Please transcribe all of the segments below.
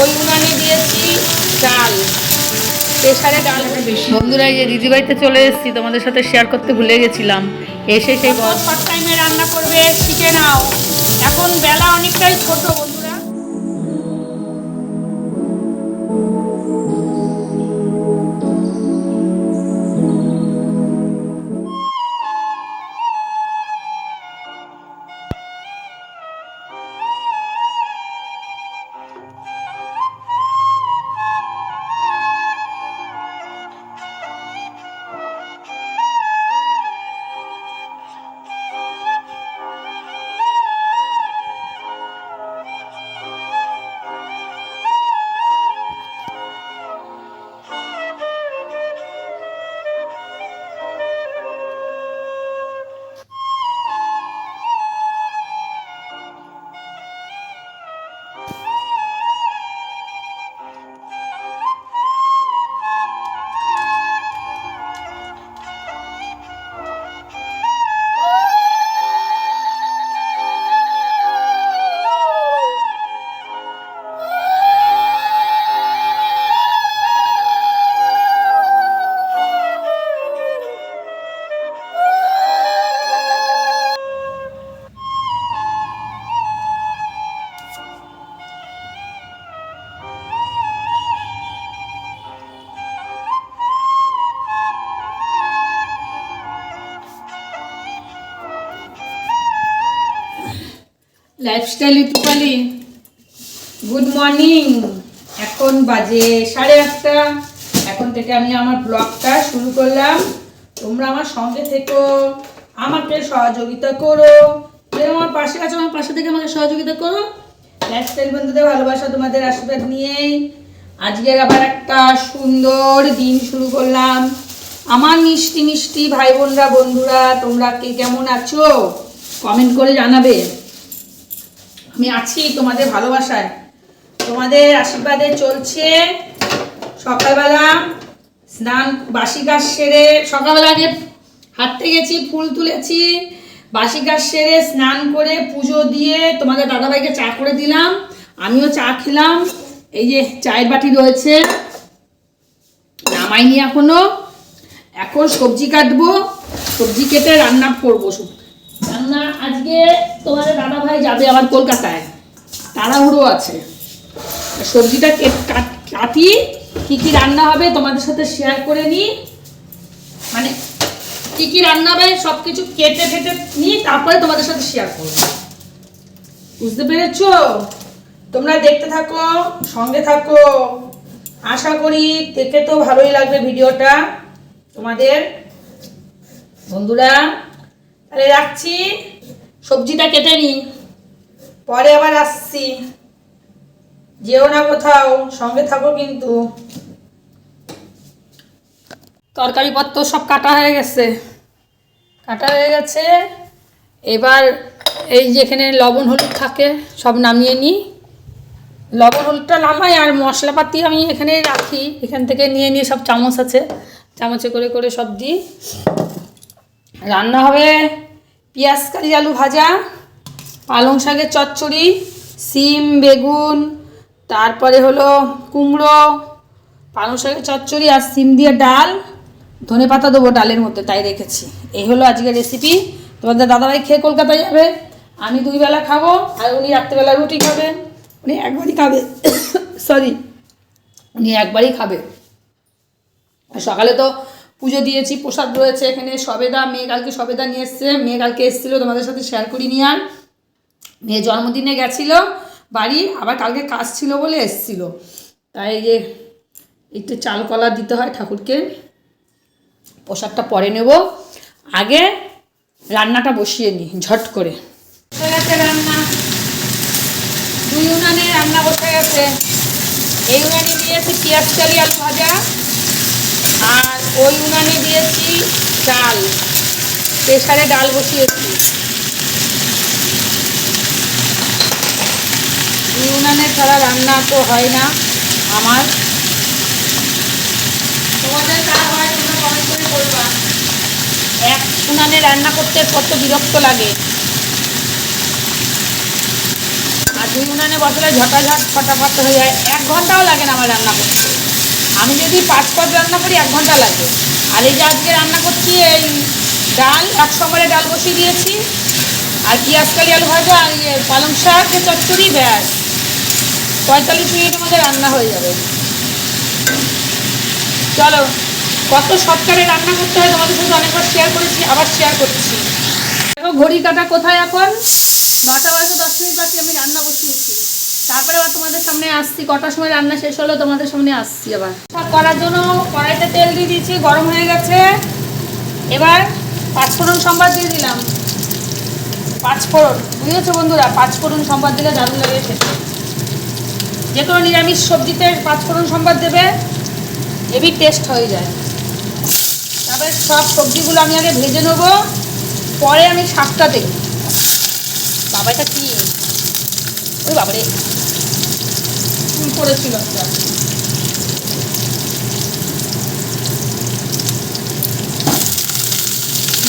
ওই উনানে দিয়েছি ডাল। প্রেশারে ডাল বেশি। বন্ধুরা এই যে দিদিবাড়িতে চলে এসেছি তোমাদের সাথে শেয়ার করতে ভুলে গেছিলাম। এসে সেই শর্ট টাইমে রান্না করবে শিখে নাও এখন বেলা অনেকটাই ছোট লাইফস্টাইল ইতুপালি গুড মর্নিং এখন বাজে সাড়ে আটটা। এখন থেকে আমি আমার ব্লগটা শুরু করলাম। তোমরা আমার সঙ্গে থেকো আমাকে সহযোগিতা করো। আমার পাশে আছো, আমার পাশে থেকে আমাকে সহযোগিতা করো। লাইফস্টাইল বন্ধুদের ভালোবাসা তোমাদের আশীর্বাদ নিয়েই আজকের আবার একটা সুন্দর দিন শুরু করলাম। আমার মিষ্টি মিষ্টি ভাই বোনরা, বন্ধুরা, তোমরা কে কেমন আছো? কমেন্ট করে জানাবে। আমি আছি তোমাদের ভালোবাসায়। তোমাদের আশীর্বাদে চলছে সকালবেলা স্নান, বাসি গাছ সেরে সকালবেলা আগে হাঁটতে গেছি ফুল তুলেছি, বাসি গাছ সেরে স্নান করে পুজো দিয়ে তোমাদের দাদাভাইকে চা করে দিলাম, আমিও চা খেলাম। এই যে চায়ের বাটি রয়েছে, নামাইনি এখনও। এখন সবজি কাটবো, সবজি কেটে রান্না করব রান্না আজকে তোমাদের দাদা ভাই যাবে আবার কলকাতায়। তাড়াহুড়ো আছে। সবজিটা কাটি, কী কী রান্না হবে তোমাদের সাথে শেয়ার করে নিই মানে কী কী রান্না হবে সব কিছু কেটে ফেটে নিই তারপরে তোমাদের সাথে শেয়ার করব। বুঝতে পেরেছ? তোমরা দেখতে থাকো, সঙ্গে থাকো। আশা করি দেখে তো ভালোই লাগবে ভিডিওটা। তোমাদের বন্ধুরা তাহলে রাখছি। সবজিটা কেটে নি পরে আবার আসছি। যেও না কোথাও, সঙ্গে থাকো কিন্তু। তরকারি পত্র সব কাটা হয়ে গেছে। কাটা হয়ে গেছে। এবার এই যেখানে লবণ হলুদ থাকে, সব নামিয়ে নিই। লবণ হলুদটা নামাই আর মশলাপাতি আমি এখানে রাখি। এখান থেকে নিয়ে নিয়ে সব চামচ আছে। চামচে করে করে সব দিই। রান্না হবে। পেঁয়াজ কালি আলু ভাজা, পালং শাকের চচ্চড়ি, সিম, বেগুন, তারপরে হলো কুমড়ো, পালং শাকের চচ্চড়ি আর সিম দিয়ে ডাল। ধনে পাতা দেবো ডালের মধ্যে, তাই রেখেছি। এই হলো আজকের রেসিপি তোমাদের দাদাভাই খেয়ে কলকাতায় যাবে। আমি দুই বেলা খাব আর উনি রাত্রেবেলা রুটি খাবেন উনি একবারই খাবে। সরি উনি একবারই খাবে। সকালে তো পুজো দিয়েছি, প্রসাদ রয়েছে এখানে, সবেদা, মেয়ে কালকে সবেদা নিয়ে এসছে, মেয়ে কালকে এসেছিল তোমাদের সাথে শেয়ার করি নিয়ে আর। মেয়ে জন্মদিনে গেছিল বাড়ি, আবার কালকে কাজ ছিল বলে এসছিল। তাই যে একটু চাল কলা দিতে হয় ঠাকুরকে, প্রসাদটা পরে নেব। আগে রান্নাটা বসিয়ে নিই ঝট করে। রান্না। উনানে রান্না বসে গেছে। এই উনানে দিয়েছি পেঁয়াজ চালি, আলু ভাজা। আর ওই উনানে দিয়েছি ডাল। প্রেশারে ডাল বসিয়েছি। দুই উনানে ছাড়া রান্না তো হয় না আমার। তোমাদের কার হয় তোমরা কমেন্ট করে বলবা। এক উনানে রান্না করতে কত বিরক্ত লাগে। আজকে দুই উনানে বসালে ঝটাঝট, ফটাফট হয়ে যায়। এক ঘন্টাও লাগে না আমার রান্না করতে। আমি যদি পাঁচ পদ রান্না করি, এক ঘণ্টা লাগে আর এই যে আজকে রান্না করছি, এই ডাল এক সম্বরে ডাল বসিয়ে দিয়েছি, আর কালি, আলু ভাজা, আর ইয়ে পালং শাক, চচ্চড়ি, ব্যাস। পঁয়তাল্লিশ মিনিটের মধ্যে রান্না হয়ে যাবে। চলো, কত শর্টকাটে রান্না করতে হয় তোমাদের সাথে অনেকবার শেয়ার করেছি, আবার শেয়ার করছি। দেখো ঘড়ি কাটা কোথায় এখন? নটা বাজে দশ মিনিট বাকি, আমি রান্না বসিয়েছি তারপরে আবার তোমাদের সামনে আসছি, কটার সময় রান্না শেষ হলো তোমাদের সামনে আসছি আবার। শাক করার জন্য কড়াইতে তেল দিয়ে দিয়েছি, গরম হয়ে গেছে। এবার পাঁচফোড়ন সম্বাদ দিয়ে দিলাম। পাঁচফোড়ন, বুঝেছ বন্ধুরা? পাঁচফোড়ন সম্বাদ দিলে দারুণ লাগে খেতে। যে কোনো নিরামিষ সবজিতে পাঁচফোড়ন সম্বাদ দেবে এবি টেস্ট হয়ে যায়। তারপরে সব সবজিগুলো আমি আগে ভেজে নেব, পরে আমি শাকটা দেখি বাবা এটা কি ওই বাবারে। ফুল করেছিল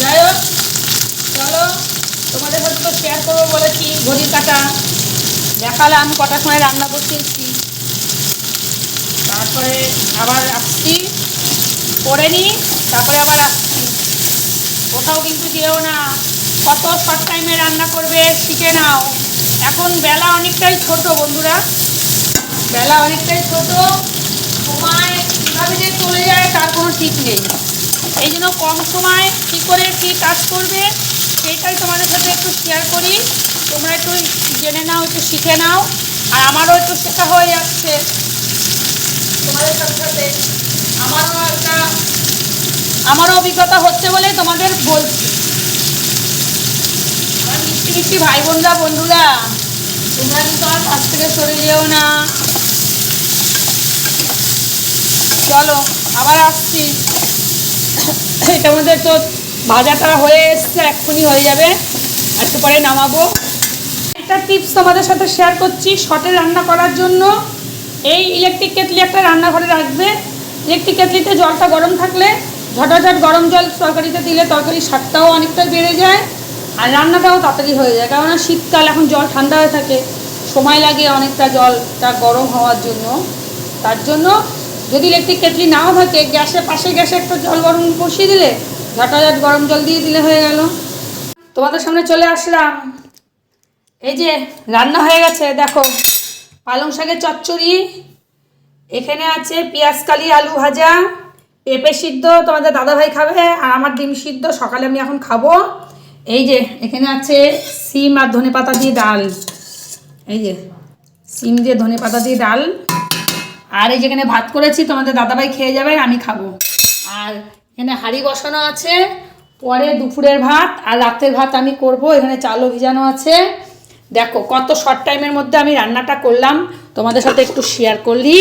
যাই হোক, চলো, তোমাদের সাথে তো শেয়ার করব বলেছি, ঘড়ির কাটা। দেখালাম কটার সময় রান্না বসিয়েছি তারপরে আবার আসছি। করে নিই তারপরে আবার আসছি। কোথাও কিন্তু যেও না। কত শর্ট টাইমে রান্না করবে, শিখে নাও। এখন বেলা অনেকটাই ছোট, বন্ধুরা। বেলা অনেকটাই ছোট। সময় কীভাবে যে চলে যায় তার কোনো ঠিক নেই। এই জন্য কম সময় কী করে কী কাজ করবে সেইটাই তোমাদের সাথে একটু শেয়ার করি। তোমরা একটু জেনে নাও, একটু শিখে নাও। আর আমারও একটু শেখা হয়ে যাচ্ছে। তোমাদের সাথে সাথে আমারও একটা আমারও অভিজ্ঞতা হচ্ছে বলে তোমাদের বলছি। মিষ্টি ভাই বোনরা বন্ধুরা। তোমরা কিন্তু আমার কাছ থেকে সরে যেও না। চলো, আবার আসছি। এটা মধ্যে তো ভাজাটা হয়ে এসছে, এক্ষুনি হয়ে যাবে। একটু পরে নামাবো। একটা টিপস তোমাদের সাথে শেয়ার করছি শর্টে রান্না করার জন্য। এই ইলেকট্রিক কেটলি একটা রান্নাঘরে রাখবে। ইলেকট্রিক কেটলিতে জলটা গরম থাকলে ঝটাঝট গরম জল তরকারিতে দিলে তরকারির স্বাদটাও অনেকটা বেড়ে যায়। আর রান্নাটাও তাড়াতাড়ি হয়ে যায়, কেননা শীতকাল, এখন জল ঠান্ডা হয়ে থাকে, সময় লাগে অনেকটা জলটা গরম হওয়ার জন্য। তার জন্য যদি ইলেকট্রিক কেটলি নাও থাকে গ্যাসে পাশে গ্যাসে একটা জল গরম বসিয়ে দিলে, ঝটাঝট গরম জল দিয়ে দিলে হয়ে গেল। তোমাদের সামনে চলে আসলাম। এই যে রান্না হয়ে গেছে, দেখো, পালং শাকের চচ্চড়ি, এখানে আছে কালি, আলু ভাজা, পেঁপে সিদ্ধ, তোমাদের দাদাভাই খাবে, আর আমার ডিম সিদ্ধ, সকালে আমি এখন খাব। এই যে, এখানে আছে সিম আর ধনে পাতা দিয়ে ডাল। এই যে, সিম দিয়ে ধনে পাতা দিয়ে ডাল। আর এই যেখানে ভাত করেছি, তোমাদের দাদাভাই খেয়ে যাবে, আমি খাব। আর এখানে হাঁড়ি বসানো আছে, পরে দুপুরের ভাত আর রাতের ভাত আমি করব। এখানে চালও ভিজানো আছে। দেখো, কত শর্ট টাইমের মধ্যে আমি রান্নাটা করলাম। তোমাদের সাথে একটু শেয়ার করলি।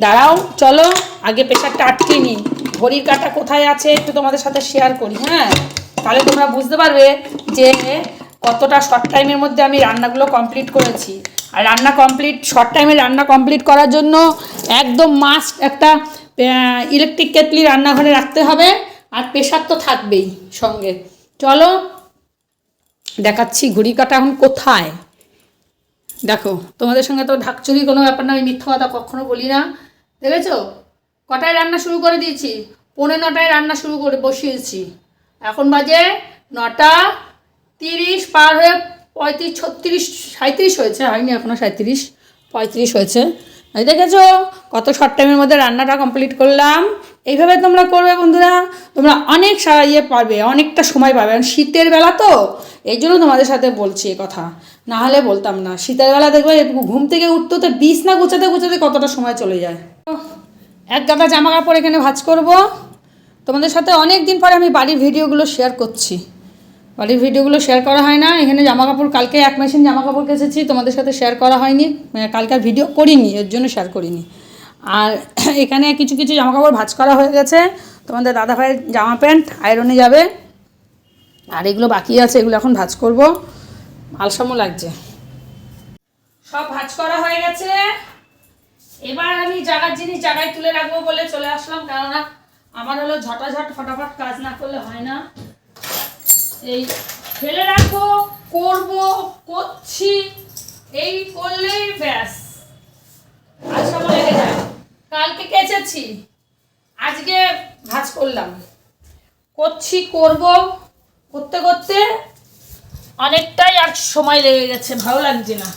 দাঁড়াও, চলো, আগে প্রেশারটা আটকে নিই। ঘড়ির কাটা কোথায় আছে, একটু তোমাদের সাথে শেয়ার করি হ্যাঁ? তাহলে তোমরা বুঝতে পারবে যে কতটা শর্ট টাইমের মধ্যে আমি রান্নাগুলো কমপ্লিট করেছি। আর রান্না কমপ্লিট শর্ট টাইমে রান্না কমপ্লিট করার জন্য একদম মাস্ট একটা ইলেকট্রিক কেটলি রান্নাঘরে রাখতে হবে। আর প্রেশার তো থাকবেই সঙ্গে। চলো, দেখাচ্ছি ঘড়ি কাটা এখন কোথায়। দেখো, তোমাদের সঙ্গে তো ঢাকচুরি কোনো ব্যাপার না, আমি মিথ্যা কথা কখনো বলি না। দেখেছ? কটায় রান্না শুরু করে দিয়েছি? পৌনে নটায় রান্না শুরু করে, বসিয়েছি। এখন বাজে নটা তিরিশ পার হয়ে পঁয়ত্রিশ, ছত্রিশ সাঁত্রিশ হয়েছে, হয়নি এখনও সাঁত্রিশ পঁয়ত্রিশ হয়েছে। দেখেছ, কত শর্ট টাইমের মধ্যে রান্নাটা কমপ্লিট করলাম। এইভাবে তোমরা করবে বন্ধুরা, তোমরা অনেক সারা ইয়ে পারবে অনেকটা সময় পাবে। কারণ শীতের বেলা তো, এই জন্য তোমাদের সাথে বলছি কথা। না হলে বলতাম না। শীতের বেলা দেখবে, ঘুম থেকে উঠতে তো বিষ না গুছাতে গুছাতে কতটা সময় চলে যায়। এক গাদা জামা কাপড় এখানে ভাজ করব। তোমাদের সাথে অনেক দিন পরে আমি বাড়ির ভিডিওগুলো শেয়ার করছি। বাড়ির ভিডিওগুলো শেয়ার করা হয় না, এখানে জামা কাপড় কালকে এক মেশিন জামা কাপড় কেচেছি, তোমাদের সাথে শেয়ার করা হয়নি মানে কালকার ভিডিও করিনি, এর জন্য শেয়ার করিনি। আর এখানে কিছু কিছু জামা কাপড় ভাজ করা হয়ে গেছে, তোমাদের দাদা ভাইয়ের জামা প্যান্ট আয়রনে যাবে। আর এগুলো বাকি আছে, এগুলো এখন ভাজ করব আলসামও লাগছে। সব ভাজ করা হয়ে গেছে। এবার আমি জায়গার জিনিস জায়গায় তুলে রাখব বলে চলে আসলাম, কেননা আমার হলো ঝটাঝট ফটাফট কাজ না করলে হয় না। এই ফেলে রাখব, করব, করছি, এই করলেই ব্যাস। আর সময় লেগে যায়। কালকে কেচেছি, আজকে ভাজ করলাম। করছি, করব, করতে করতে অনেকটাই আর সময় লেগে গেছে, ভালো লাগছে না।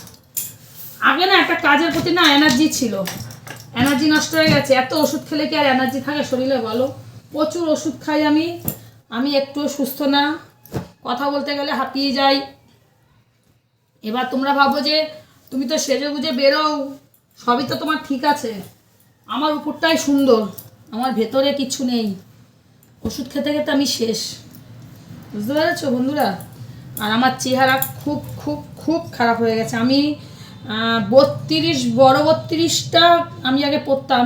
আগে না একটা কাজের প্রতি না এনার্জি ছিল। এনার্জি নষ্ট হয়ে গেছে। এত ওষুধ খেলে কি আর এনার্জি থাকে শরীরে, বলো? প্রচুর ওষুধ খাই আমি। আমি একটু সুস্থ না। কথা বলতে গেলে হাঁপিয়ে যাই। এবার তোমরা ভাবো যে, তুমি তো সেজে গুজে বেরোও। সবই তো তোমার ঠিক আছে। আমার উপরটাই সুন্দর। আমার ভেতরে কিছু নেই। ওষুধ খেতে খেতে আমি শেষ। বুঝতে পেরেছ বন্ধুরা? আর আমার চেহারা খুব খুব খুব খারাপ হয়ে গেছে। আমি বত্রিশ, বড় বত্রিশটা আমি আগে পরতাম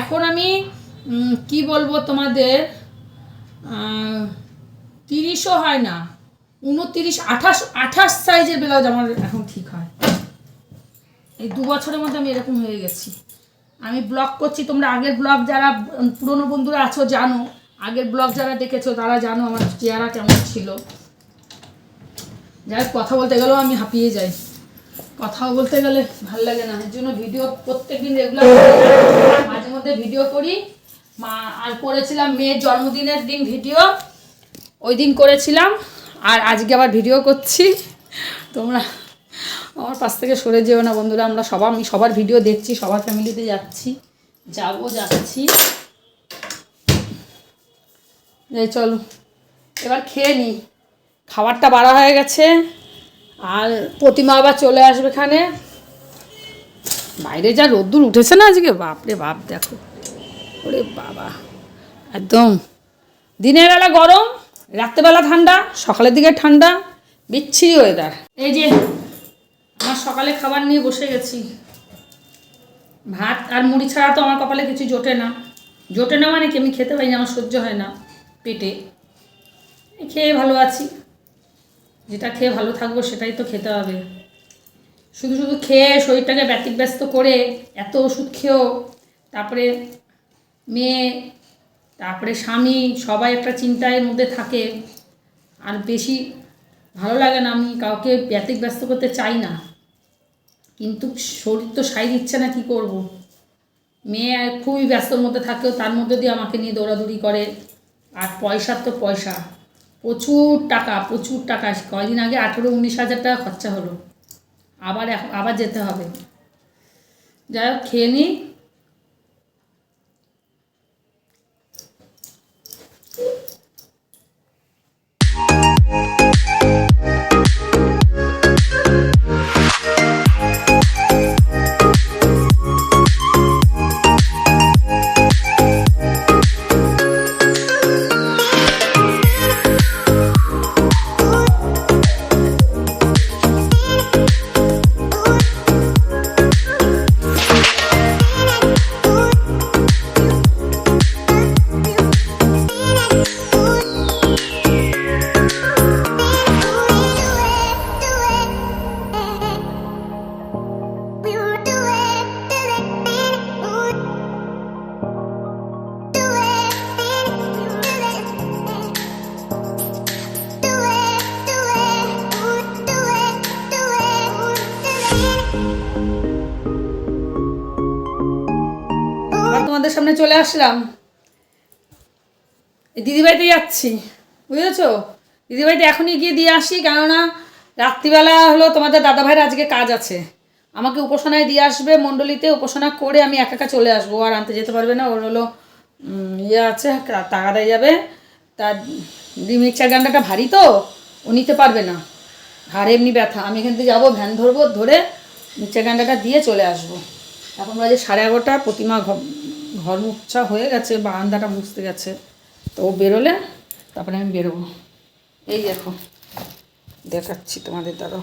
এখন আমি কি বলব তোমাদের তিরিশও হয় না। উনতিরিশ, আঠাশ আঠাশ সাইজের ব্লাউজ আমার এখন ঠিক হয়। এই দু বছরের মধ্যে আমি এরকম হয়ে গেছি। আমি ব্লগ করছি, তোমরা আগের ব্লগ যারা পুরনো বন্ধুরা আছো জানো। আগের ব্লগ যারা দেখেছ, তারা জানো আমার চেহারা কেমন ছিল। যাই কথা বলতে গেলেও আমি হাঁপিয়ে যাই। কথাও বলতে গেলে ভালো লাগে না। এর জন্য ভিডিও প্রত্যেকদিন রেগুলার মাঝে মধ্যে ভিডিও করি। মা, আর করেছিলাম মেয়ের জন্মদিনের দিন ভিডিও ওই দিন করেছিলাম, আর আজকে আবার ভিডিও করছি। তোমরা আমার পাশ থেকে সরে যেও না বন্ধুরা, আমরা সবার, আমি সবার ভিডিও দেখছি, সবার ফ্যামিলিতে যাচ্ছি। যাব, যাচ্ছি। এই চলো, এবার খেয়ে নিই খাবারটা বাড়া হয়ে গেছে। আর প্রতিমা আবার চলে আসবে এখানে। বাইরে যা রোদ্দুর উঠেছে না আজকে, বাপরে বাপ, দেখো। ওরে বাবা। একদম। দিনের বেলা গরম, রাত্রেবেলা ঠান্ডা, সকালের দিকে ঠান্ডা, বিচ্ছিরি ওয়েদার এই যে, আমার সকালে খাবার নিয়ে বসে গেছি। ভাত আর মুড়ি ছাড়া তো আমার কপালে কিছু জোটে না। জোটে না মানে কি? আমি খেতে পারি না, আমার সহ্য হয় না পেটে। খেয়ে ভালো আছি। যেটা খেয়ে ভালো থাকব সেটাই তো খেতে হবে। শুধু শুধু খেয়ে শরীরটাকে ব্যতিব্যস্ত করে এত ওষুধ খেয়েও তারপরে মেয়ে, তারপরে স্বামী সবাই একটা চিন্তার মধ্যে থাকে। আর বেশি ভালো লাগে না আমি কাউকে ব্যতিব্যস্ত করতে চাই না। কিন্তু শরীর তো সাই দিচ্ছে না, কি করব। মেয়ে খুবই ব্যস্তর মধ্যে থাকেও তার মধ্যে দিয়ে আমাকে নিয়ে দৌড়াদৌড়ি করে। আর পয়সার তো পয়সা। প্রচুর টাকা প্রচুর টাকা। কয়দিন আগে আঠেরো উনিশ হাজার টাকা খরচা হলো। আবার এখন, আবার যেতে হবে। যাই হোক, খেয়ে নিই সামনে চলে আসলাম। দিদিবাড়িতে যাচ্ছি। বুঝেছ? দিদিবাড়িতে এখনই গিয়ে দিয়ে আসি, কেননা রাত্রিবেলা হলো তোমাদের দাদাভাইয়ের আজকে কাজ আছে। আমাকে উপাসনায় দিয়ে আসবে, মণ্ডলীতে উপাসনা করে আমি একা একা চলে আসব, আর আনতে যেতে পারবে না, ওর হলো ইয়ে আছে টাকা দেয় যাবে। তার মিক্সার গান্ডাটা ভারী তো, ও নিতে পারবে না। ঘাড়ে এমনি ব্যথা। আমি এখান থেকে যাব, ভ্যান ধরবো, ধরে মিক্সার গান্ডাটা দিয়ে চলে আসব। এখন বাজে সাড়ে এগারোটা, প্রতিমা ঘর মুছা হয়ে গেছে, বারান্দাটা মুছতে গেছে। তো ও বেরোলে, তারপরে আমি বেরোবো। এই দেখো, দেখাচ্ছি তোমাদের দ্বারা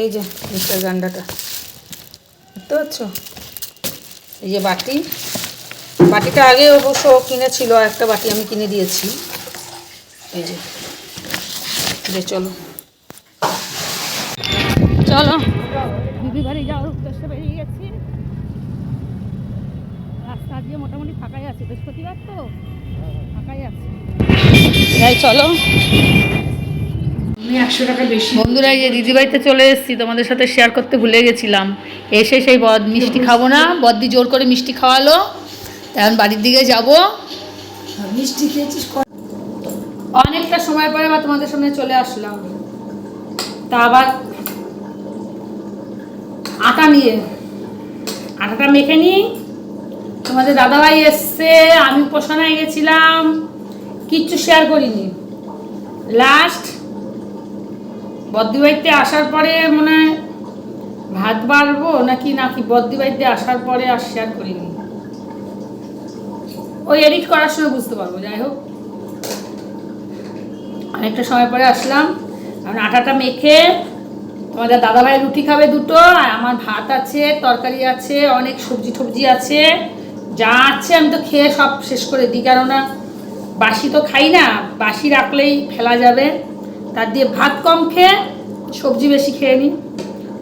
এই যে মিক্সার গান্ডাটা। বুঝতে পারছ এই যে বাটি। বাটিটা আগে অবশ্য কিনেছিল একটা বাটি আমি কিনে দিয়েছি। এই যে যে চলো। চলো। দিদি বাড়ি যাওয়ার উদ্দেশ্যে বেরিয়ে গেছি। আজকে মোটামুটি ফাঁকাই আছে। বৃহস্পতিবার তো? ফাঁকাই আছে। যাই চলো। আমি একশো টাকা বেশি। বন্ধুরা এই যে দিদিবাড়িতে চলে এসেছি। তোমাদের সাথে শেয়ার করতে ভুলে গেছিলাম। এসে সেই বদ মিষ্টি খাব না। বদ্দি জোর করে মিষ্টি খাওয়ালো। এখন বাড়ির দিকে যাব। মিষ্টি খেয়েছিস? অনেকটা সময় পরে আবার তোমাদের সামনে চলে আসলাম। তা আবার আটা নিয়ে। আটাটা মেখে নিই। তোমাদের দাদাভাই এসছে, আমি পোষণায় গেছিলাম, কিচ্ছু শেয়ার করিনি। লাস্ট বদ্দিবাড়িতে আসার পরে মনে হয় ভাত বাড়বো নাকি নাকি বদ্দিবাড়িতে আসার পরে আর শেয়ার করিনি। ওই এডিট করার সময় বুঝতে পারব, যাই হোক। অনেকটা সময় পরে আসলাম এখন আটাটা মেখে তোমাদের দাদাভাই রুটি খাবে দুটো, আর আমার ভাত আছে, তরকারি আছে, অনেক সবজি টবজি আছে। যা আছে আমি তো খেয়ে সব শেষ করে দিই, কেননা বাসি তো খাই না, বাসি রাখলেই ফেলা যাবে। তার দিয়ে ভাত কম খেয়ে সবজি বেশি খেয়ে নিই।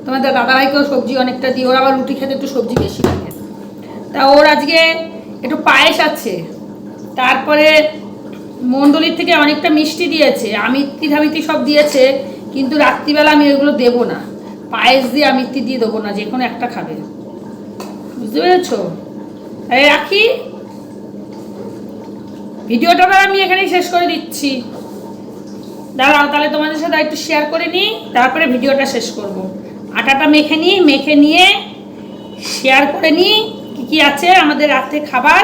তোমাদের দাদাভাইকেও সবজি অনেকটা দিই, ওর আবার রুটি খেতে একটু সবজি বেশি লাগে। তা ওর আজকে একটু পায়েস আছে। তারপরে মণ্ডলীর থেকে অনেকটা মিষ্টি দিয়েছে, আমিত্তি ধামিত্তি সব দিয়েছে, কিন্তু রাত্রিবেলা আমি এগুলো দেবো না। পায়েস দিয়ে আমিত্তি দিয়ে দেবো না, যে কোনো একটা খাবে। বুঝতে পেরেছ? রাখি। ভিডিওটা আমি এখানেই শেষ করে দিচ্ছি। দাঁড়াও, তাহলে তোমাদের সাথে একটু শেয়ার করে নিই, তারপরে ভিডিওটা শেষ করব। আটাটা মেখে নিই, মেখে নিয়ে শেয়ার করে নিই, কী কী আছে আমাদের রাত্রে খাবার,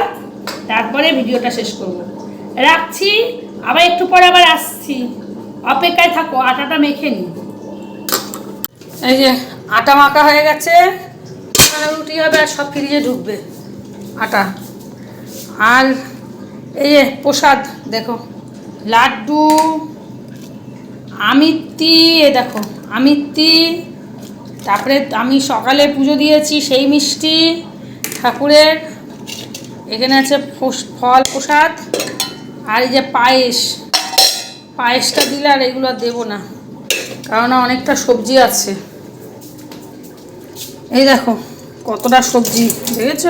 তারপরে ভিডিওটা শেষ করব। রাখছি, আবার একটু পরে আবার আসছি। অপেক্ষায় থাকো, আটাটা মেখে নিই। এই যে, আটা মাখা হয়ে গেছে রুটি হবে আর সব ফ্রিজে ঢুকবে। আটা। আর এই প্রসাদ, দেখো। লাড্ডু, আমিত্তি, এ দেখো, আমিত্তি, তারপরে আমি সকালে পুজো দিয়েছি সেই মিষ্টি, ঠাকুরের। এখানে আছে ফল, প্রসাদ। আর এই যে পায়েস, পায়েসটা দিলে আর এগুলো দেবো না, কারণ অনেকটা সবজি আছে। এই দেখো, কতটা সবজি, দেখেছ?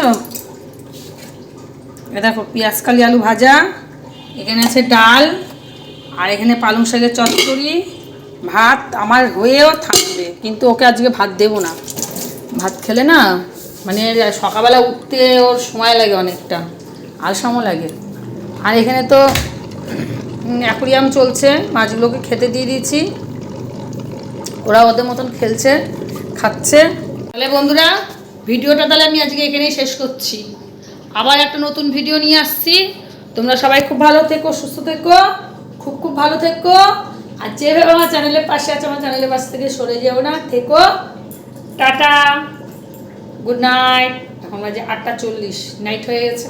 দেখো কালি, আলু ভাজা। এখানে আছে ডাল, আর এখানে পালং শাকের চচ্চড়ি, ভাত আমার হয়েও থাকবে, কিন্তু ওকে আজকে ভাত দেবো না। ভাত খেলে না মানে সকালবেলা উঠতে ওর সময় লাগে অনেকটা, আলসামও লাগে। আর এখানে তো অ্যাকুরিয়াম চলছে, মাছগুলোকে খেতে দিয়ে দিয়েছি। ওরা ওদের মতন খেলছে, খাচ্ছে। তাহলে বন্ধুরা, ভিডিওটা তাহলে আমি আজকে এখানেই শেষ করছি। আবার একটা নতুন ভিডিও নিয়ে আসছি। তোমরা সবাই খুব ভালো থেকো, সুস্থ থেকো, খুব খুব ভালো থেকো। আর যেভাবে আমার চ্যানেলের পাশে আছে, আমার চ্যানেলের পাশ থেকে সরে যেও না, থেকো। Tata, good night. এখন বাজে আটটা চল্লিশ, নাইট হয়ে গেছে।